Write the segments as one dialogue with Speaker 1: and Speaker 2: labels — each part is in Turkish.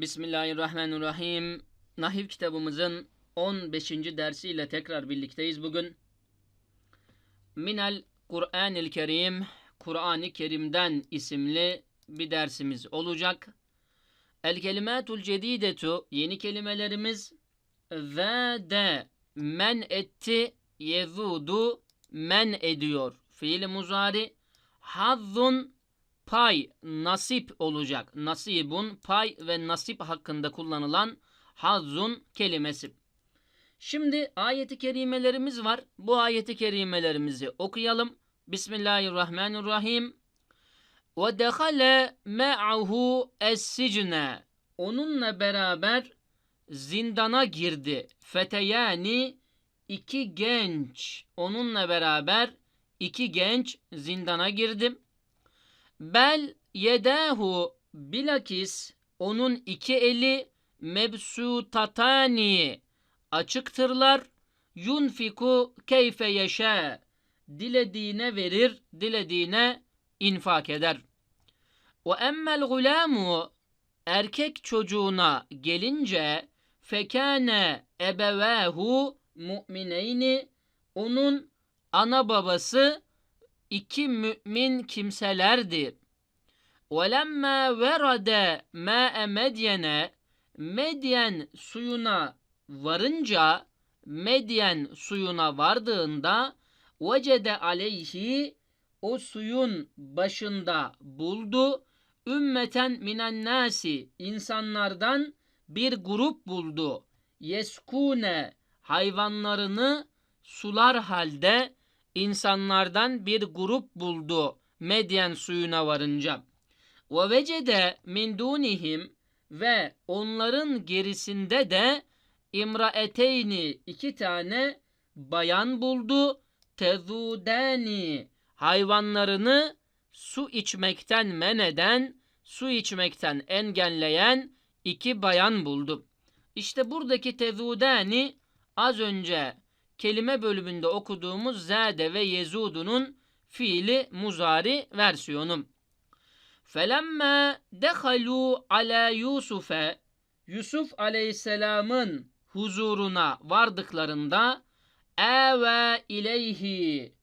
Speaker 1: Bismillahirrahmanirrahim. Nahiv kitabımızın 15. dersiyle tekrar birlikteyiz bugün. Minel Kur'an-ı Kerim, Kur'an-ı Kerim'den isimli bir dersimiz olacak. El kelimatul cedidetu, yeni kelimelerimiz ve de men etti, yezudu, men ediyor. Fiil muzari, hazzun, pay, nasip olacak. Nasibun, pay ve nasip hakkında kullanılan hazzun kelimesi. Şimdi ayeti kerimelerimiz var. Bu ayeti kerimelerimizi okuyalım. Bismillahirrahmanirrahim. Ve dehale me'ahu es-sicne. Onunla beraber zindana girdi. Feteyani iki genç. Onunla beraber iki genç zindana girdi. Bel yedahu bilakis onun iki eli mebsutatani açıktırlar. Yunfiku keyfe yeşe dilediğine verir, dilediğine infak eder. Ve emmel gulamu erkek çocuğuna gelince fekane ebevehu mu'mineyni onun ana babası iki mümin kimselerdi. وَلَمَّا وَرَدَ مَاءَ مَدْيَنَ Medyen suyuna varınca, Medyen suyuna vardığında vecede aleyhi o suyun başında buldu. Ümmeten minen nasi insanlardan bir grup buldu. Yeskune hayvanlarını sular halde insanlardan bir grup buldu Medyen suyuna varınca. Ve vecede min dunihim ve onların gerisinde de imraeteyni iki tane bayan buldu. Tezudani hayvanlarını su içmekten men eden, su içmekten engelleyen iki bayan buldu. İşte buradaki tezudani az önce kelime bölümünde okuduğumuz zade ve yezudunun fiili muzari versiyonu. Felemme dehalu ala Yusuf'e Yusuf aleyhisselamın huzuruna vardıklarında eve ileyhi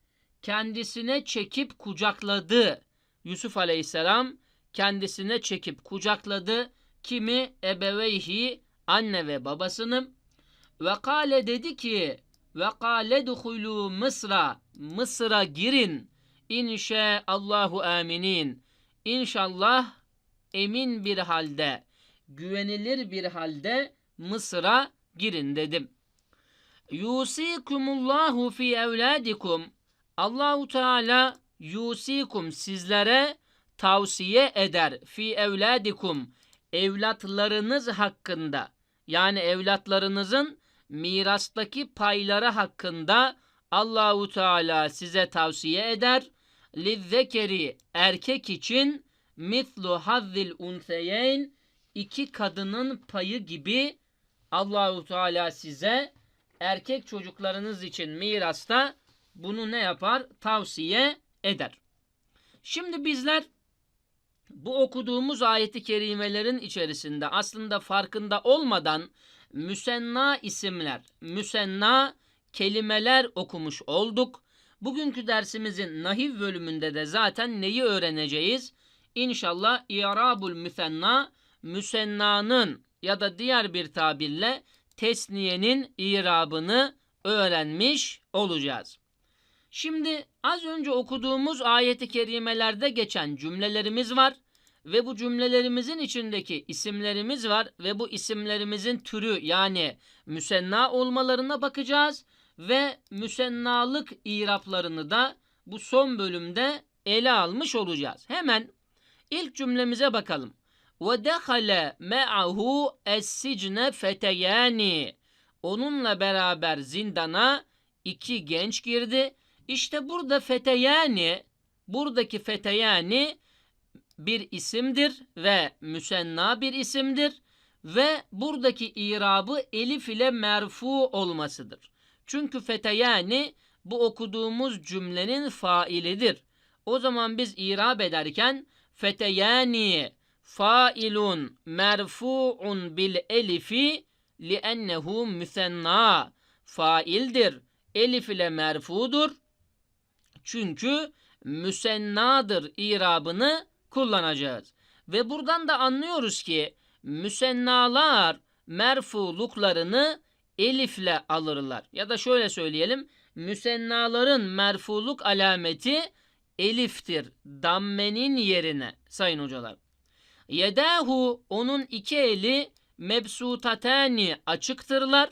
Speaker 1: kendisine çekip kucakladı. Yusuf aleyhisselam kendisine çekip kucakladı. Kimi? Ebeveyhi anne ve babasını. Ve kale dedi ki ve kâle duhulû Mısır'a. Mısır'a girin. Allahu aminin İnşallah emin bir halde güvenilir bir halde Mısır'a girin dedim. Yusikumullahu fi evladikum Allahu Teala yusikum sizlere tavsiye eder. Fi evladikum evlatlarınız hakkında. Yani evlatlarınızın mirastaki payları hakkında Allahu Teala size tavsiye eder. Lizzekeri erkek için mislu hazzil unseyeyn iki kadının payı gibi Allahu Teala size erkek çocuklarınız için mirasta bunu ne yapar? Tavsiye eder. Şimdi bizler bu okuduğumuz ayeti kerimelerin içerisinde aslında farkında olmadan müsenna isimler, müsenna kelimeler okumuş olduk. Bugünkü dersimizin nahiv bölümünde de zaten neyi öğreneceğiz? İnşallah i'rabul müsenna, müsennanın ya da diğer bir tabirle tesniyenin i'rabını öğrenmiş olacağız. Şimdi az önce okuduğumuz ayeti kerimelerde geçen cümlelerimiz var ve bu cümlelerimizin içindeki isimlerimiz var ve bu isimlerimizin türü yani müsenna olmalarına bakacağız ve müsennalık iraplarını da bu son bölümde ele almış olacağız. Hemen ilk cümlemize bakalım. Ve dehale me'ahu es-sicne feteyani. Onunla beraber zindana iki genç girdi. İşte burada feteyani, buradaki feteyani bir isimdir ve müsenna bir isimdir ve buradaki irabı elif ile merfu olmasıdır. Çünkü feteyani bu okuduğumuz cümlenin failidir. O zaman biz irab ederken feteyani failun merfu'un bil elifi li'ennehu müsenna. Faildir. Elif ile merfudur. Çünkü müsennadır irabını kullanacağız. Ve buradan da anlıyoruz ki müsennalar merfuluklarını elifle alırlar. Ya da şöyle söyleyelim. Müsennaların merfuluk alameti eliftir. Dammenin yerine sayın hocalar. Yedahu onun iki eli mebsutatani açıktırlar.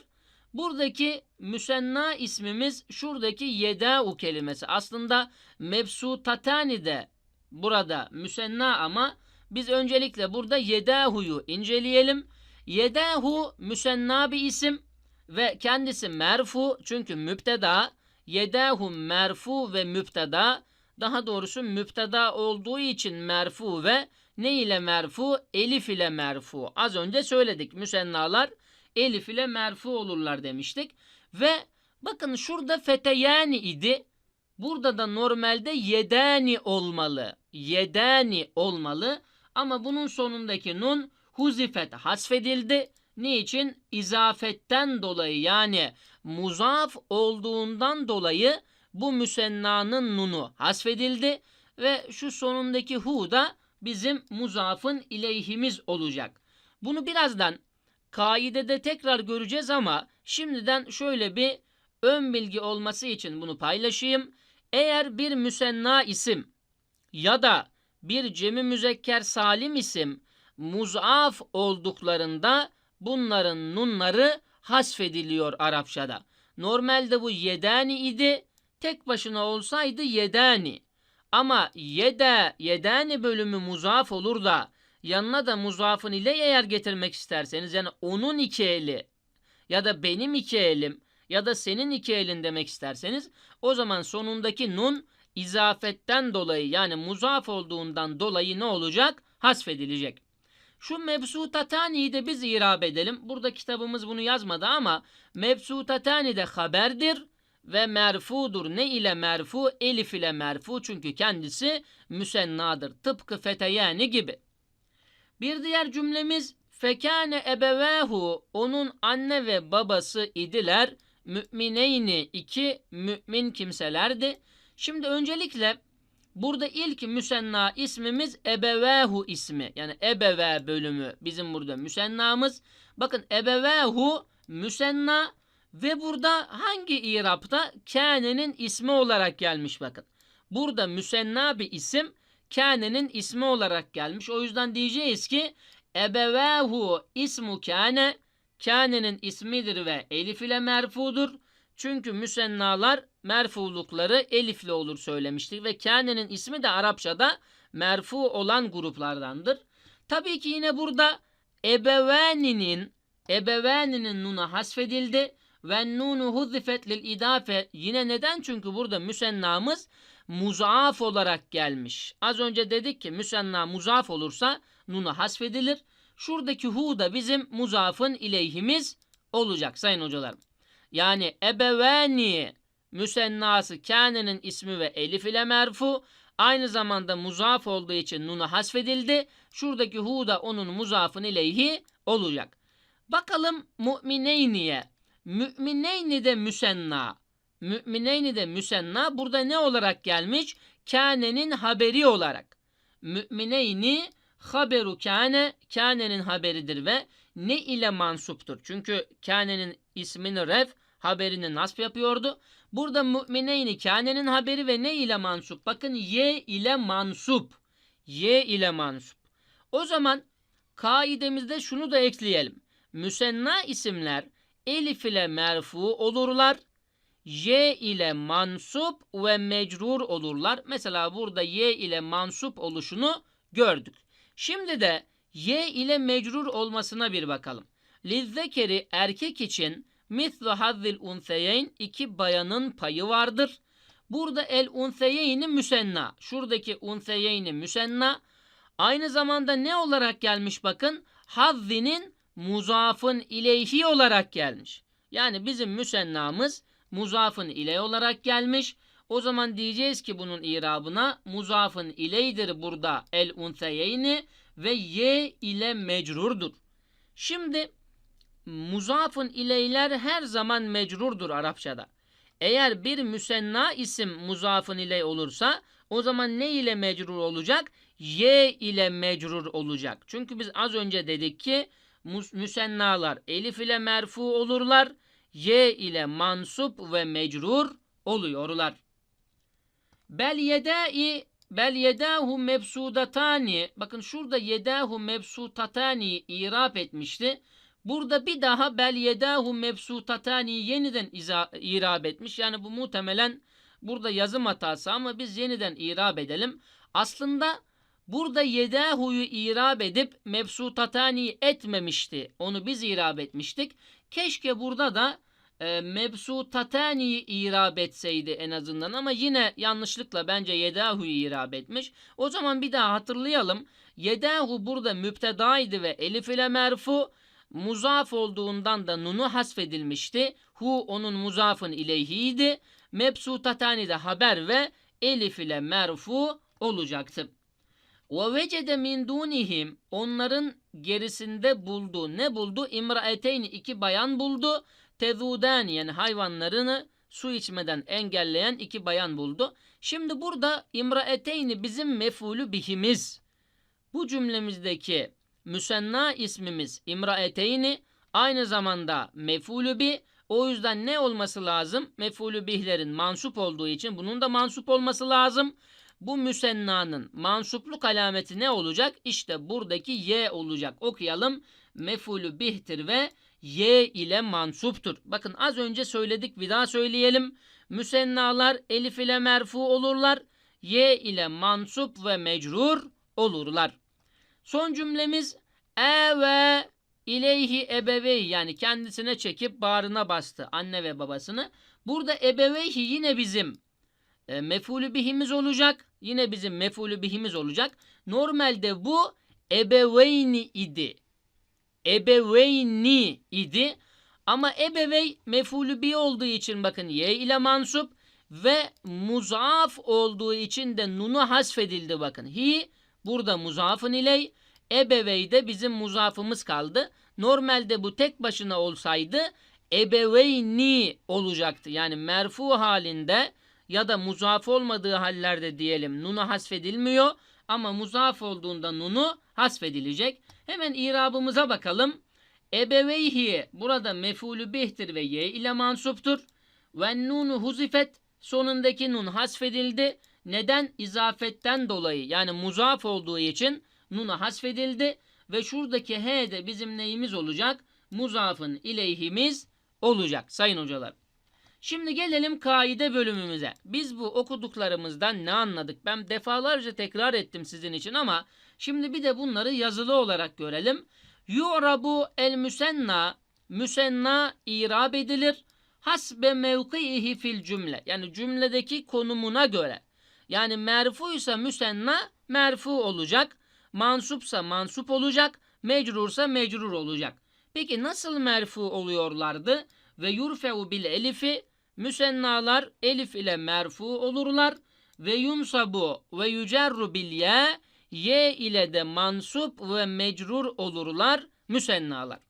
Speaker 1: Buradaki müsenna ismimiz şuradaki yedâu kelimesi. Aslında mebsutatani de burada müsenna ama biz öncelikle burada yedahu'yu inceleyelim. Yedahu müsenna bir isim ve kendisi merfu çünkü müpteda. Yedahu merfu ve müpteda. Daha doğrusu müpteda olduğu için merfu ve ne ile merfu? Elif ile merfu. Az önce söyledik müsennalar elif ile merfu olurlar demiştik. Ve bakın şurada feteyani idi. Burada da normalde yedani olmalı. Yedani olmalı. Ama bunun sonundaki nun huzifet hasfedildi. Niçin? İzafetten dolayı yani muzaf olduğundan dolayı bu müsennanın nunu hasfedildi. Ve şu sonundaki hu da bizim muzafın ileyhimiz olacak. Bunu birazdan kaidede tekrar göreceğiz ama şimdiden şöyle bir ön bilgi olması için bunu paylaşayım. Eğer bir müsenna isim ya da bir cemi müzekker salim isim muzaf olduklarında bunların nunları hasfediliyor Arapçada. Normalde bu yedani idi. Tek başına olsaydı yedani. Ama yede, yedani bölümü muzaf olur da yanına da muzafın ile eğer getirmek isterseniz yani onun iki eli ya da benim iki elim ya da senin iki elin demek isterseniz o zaman sonundaki nun izafetten dolayı yani muzaf olduğundan dolayı ne olacak? Hasfedilecek. Şu mebsutatani'yi de biz irab edelim. Burada kitabımız bunu yazmadı ama mebsutatani de haberdir ve merfudur. Ne ile merfu? Elif ile merfu çünkü kendisi müsennadır. Tıpkı feteyani gibi. Bir diğer cümlemiz fekane ebevehu onun anne ve babası idiler. Mümineyni iki mümin kimselerdi. Şimdi öncelikle burada ilk müsenna ismimiz ebevehu ismi. Yani ebeve bölümü bizim burada müsennamız. Bakın ebevehu müsenna ve burada hangi irapta kânenin ismi olarak gelmiş bakın. Burada müsenna bir isim kânenin ismi olarak gelmiş. O yüzden diyeceğiz ki ebevehu ismu kâne kânenin ismidir ve elif ile merfudur. Çünkü müsennalar merfulukları elifle olur söylemiştik ve kânenin ismi de Arapçada merfu olan gruplardandır. Tabii ki yine burada ebeveninin ebeveninin nuna hasfedildi ve nunu huzifet lil idafe yine neden? Çünkü burada müsennamız muzaaf olarak gelmiş. Az önce dedik ki müsenna muzaaf olursa nunu hasfedilir. Şuradaki hu da bizim muzafın ileyhimiz olacak sayın hocalarım. Yani ebeveni müsennası kânenin ismi ve elif ile merfu aynı zamanda muzaf olduğu için nunu hasfedildi. Şuradaki hu da onun muzafın ileyhi olacak. Bakalım mümineyniye. Mümineyni de müsenna. Mümineyni de müsenna burada ne olarak gelmiş? Kânenin haberi olarak. Mümineyni haberu kâne, kânenin haberidir ve ne ile mansuptur? Çünkü kânenin ismini ref, haberini nasp yapıyordu. Burada mümineyni kânenin haberi ve ne ile mansup? Bakın ye ile mansup. Ye ile mansup. O zaman kaidemizde şunu da ekleyelim. Müsenna isimler elif ile merfu olurlar. Y ile mansup ve mecrur olurlar. Mesela burada y ile mansup oluşunu gördük. Şimdi de y ile mecrur olmasına bir bakalım. Lizzekeri erkek için mislu hazzil unseyeyn iki bayanın payı vardır. Burada el unseyeyni müsenna. Şuradaki unseyeyni müsenna. Aynı zamanda ne olarak gelmiş bakın? Hazzinin muzafın ileyhi olarak gelmiş. Yani bizim müsennamız muzafın iley olarak gelmiş. O zaman diyeceğiz ki bunun irabına muzafın ileydir burada el unseyeyni ve ye ile mecrurdur. Şimdi muzafın ileyler her zaman mecrurdur Arapçada. Eğer bir müsenna isim muzafın ile olursa o zaman ne ile mecrur olacak? Y ile mecrur olacak. Çünkü biz az önce dedik ki müsennalar elif ile merfu olurlar. Y ile mansup ve mecrur oluyorlar. Bel yedai bel yedahu mebsudatani bakın şurada yedahu mebsutatani irap etmişti. Burada bir daha bel yedahu mebsutatani yeniden iza, irab etmiş. Yani bu muhtemelen burada yazım hatası ama biz yeniden irab edelim. Aslında burada yedahu'yu irab edip mebsutatani etmemişti. Onu biz irab etmiştik. Keşke burada da e, mebsutatani irab etseydi en azından ama yine yanlışlıkla bence yedahu'yu irab etmiş. O zaman bir daha hatırlayalım. Yedahu burada müptedaydı ve elif ile merfu muzaf olduğundan da nunu hasfedilmişti. Hu onun muzafın ileyhiydi. Mebsutatani de haber ve elif ile merfu olacaktı. Ve vecede min dunihim onların gerisinde buldu. Ne buldu? İmraeteyni iki bayan buldu. Tezudani yani hayvanlarını su içmeden engelleyen iki bayan buldu. Şimdi burada imraeteyni bizim mefulü bihimiz. Bu cümlemizdeki müsenna ismimiz imraeteyni aynı zamanda mefulü bi o yüzden ne olması lazım? Mefulü bihlerin mansup olduğu için bunun da mansup olması lazım. Bu müsennanın mansupluk alameti ne olacak? İşte buradaki y olacak. Okuyalım. Mefulü bihtir ve y ile mansuptur. Bakın az önce söyledik bir daha söyleyelim. Müsennalar elif ile merfu olurlar. Y ile mansup ve mecrur olurlar. Son cümlemiz eve ileyhi ebevey yani kendisine çekip bağrına bastı anne ve babasını. Burada ebeveyhi yine bizim e, mefulü bihimiz olacak. Yine bizim mefulü bihimiz olacak. Normalde bu ebeveyni idi. Ebeveyni idi. Ama ebevey mefulü bi olduğu için bakın y ile mansup ve muzaf olduğu için de nunu hasfedildi bakın. Hi burada muzafın iley ebevey de bizim muzafımız kaldı. Normalde bu tek başına olsaydı ebeveyni olacaktı. Yani merfu halinde ya da muzaf olmadığı hallerde diyelim nunu hasfedilmiyor ama muzaf olduğunda nunu hasfedilecek. Hemen irabımıza bakalım. Ebeveyhi burada mefulü bihtir ve ye ile mansuptur. Ve nunu huzifet sonundaki nun hasfedildi. Neden? İzafetten dolayı yani muzaf olduğu için nunu hasfedildi. Ve şuradaki he de bizim neyimiz olacak? Muzafın ileyhimiz olacak sayın hocalar. Şimdi gelelim kaide bölümümüze. Biz bu okuduklarımızdan ne anladık? Ben defalarca tekrar ettim sizin için ama şimdi bir de bunları yazılı olarak görelim. Yu'rabu el müsenna müsenna irab edilir. Hasbe mevkiihi fil cümle. Yani cümledeki konumuna göre. Yani merfuysa müsenna merfu olacak. Mansupsa mansup olacak. Mecrursa mecrur olacak. Peki nasıl merfu oluyorlardı? Ve yurfe'u bil elifi müsennalar elif ile merfu olurlar. Ve yunsabu ve yücerru bil ye ile de mansup ve mecrur olurlar müsennalar.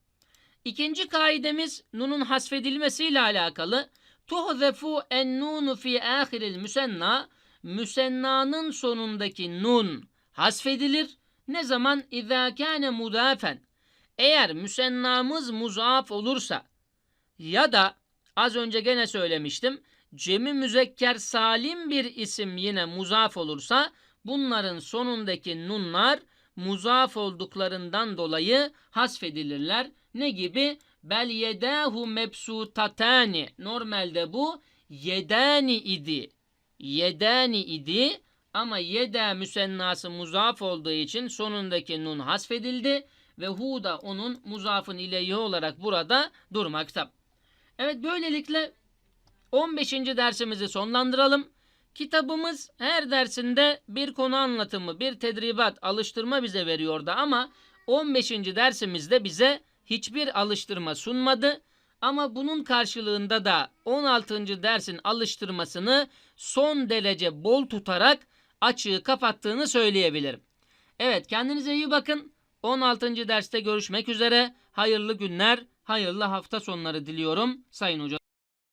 Speaker 1: İkinci kaidemiz nunun hasfedilmesiyle alakalı. Tuhzefu en nunu fi ahiril müsenna müsennanın sonundaki nun hasfedilir. Ne zaman? İzâ kâne mudafen. Eğer müsennamız muzaf olursa ya da az önce gene söylemiştim cemi müzekker salim bir isim yine muzaf olursa bunların sonundaki nunlar muzaf olduklarından dolayı hasfedilirler. Ne gibi? Bel yedahu mebsutatani. Normalde bu yedani idi. Yedani idi ama yeda müsennası muzaf olduğu için sonundaki nun hasfedildi ve hu da onun muzafın ileyhi olarak burada durmakta. Evet böylelikle 15. dersimizi sonlandıralım. Kitabımız her dersinde bir konu anlatımı, bir tedribat, alıştırma bize veriyordu ama 15. dersimizde bize hiçbir alıştırma sunmadı. Ama bunun karşılığında da 16. dersin alıştırmasını son derece bol tutarak açığı kapattığını söyleyebilirim. Evet kendinize iyi bakın. 16. derste görüşmek üzere. Hayırlı günler, hayırlı hafta sonları diliyorum sayın hocam.